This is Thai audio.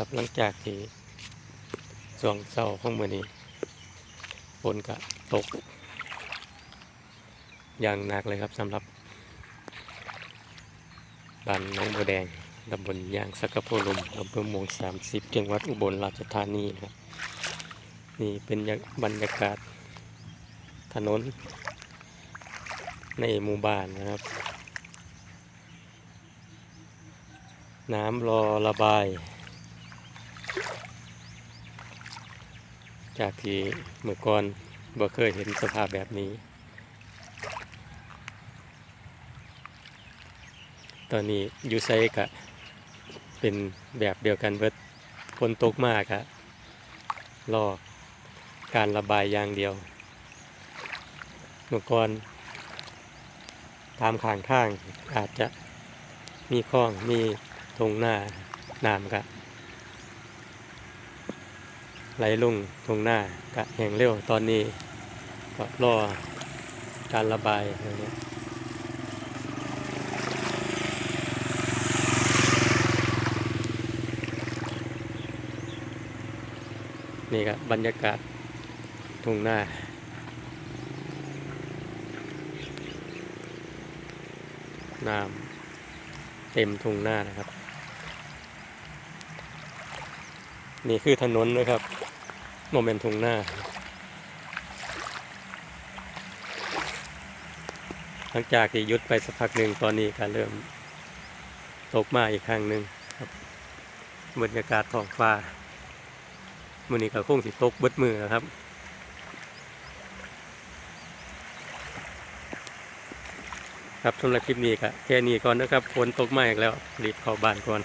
ครับหลังจากที่ช่วงเช้าของมือนี้ฝนก็ตก อย่างหนักเลยครับสำหรับบ้านน้องบัวแดงตำบลยางสักพลุมอำเภอเมวง30จังหวัดอุบลราชธานีครับ นี่เป็นบรรยากาศถนน ในหมู่บ้านนะครับ น้ำรอระบาย จากที่เมื่อก่อนบ่เคยเห็นสภาพแบบนี้ ตอนนี้อยูไซกะเป็นแบบเดียวกันเบิดฝนตกมากอะรอการระบายอย่างเดียว เมื่อก่อนตามข้างทางอาจจะมีคลองมีทงหน้าน้ำกะ ไหลลงทงหน้ากะแห้งเร็วตอนนี้ก็รอการระบายอย่างเงี้นี่ครับบรรยากาศทุ่งหน้า น้ำเต็มทุ่งหน้านะครับ นี่คือถนนนะครับ โมเมนต์ทุ่งหน้าหลังจากที่หยุดไปสักพักหนึ่งตอนนี้ก็เริ่มตกมาอีกครั้งหนึ่งครับบรรยากาศท้องฟ้ามื้อนี้ก็คงสิตกเบิดมือนะครับครับสำหรับคลิปนี้ก็แค่นี้ก่อนนะครับฝนตกมาอีกแล้วรีบเข้าบ้านก่อน